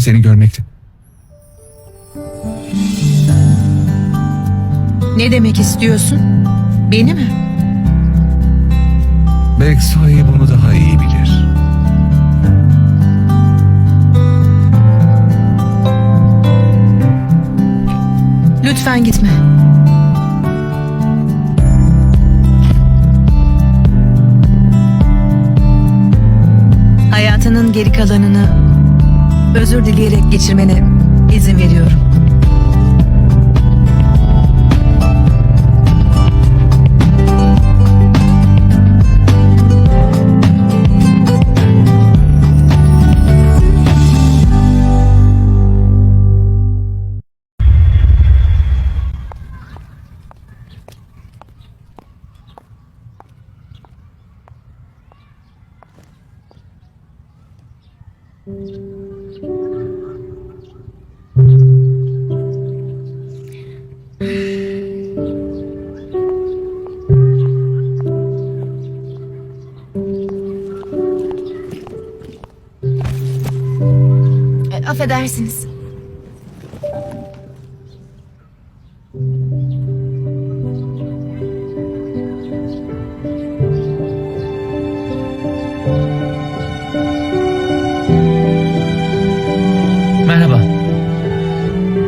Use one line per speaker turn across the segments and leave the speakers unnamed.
seni görmekte.
Ne demek istiyorsun? Beni mi?
Belki Soy bunu daha iyi bilir.
Lütfen gitme. Hayatının geri kalanını özür dileyerek geçirmene izin veriyorum.
E, Affedersiniz.
Merhaba.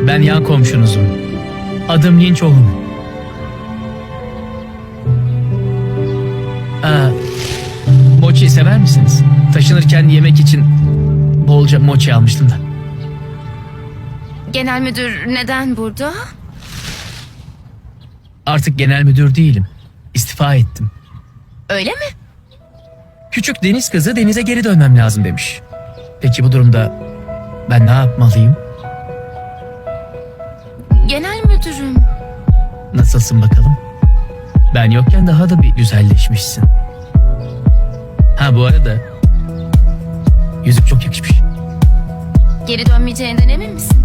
Ben yan komşunuzum. Adım Lin Chohun. Aa, mochi sever misiniz? Taşınırken yemek için bolca mochi almıştım da.
Genel müdür neden burada?
Artık genel müdür değilim. İstifa ettim.
Öyle mi?
Küçük deniz kızı denize geri dönmem lazım demiş. Peki bu durumda ben ne yapmalıyım?
Genel müdürüm.
Nasılsın bakalım? Ben yokken daha da bir güzelleşmişsin. Ha bu arada yüzük çok yakışmış.
Geri dönmeyeceğinden emin misin?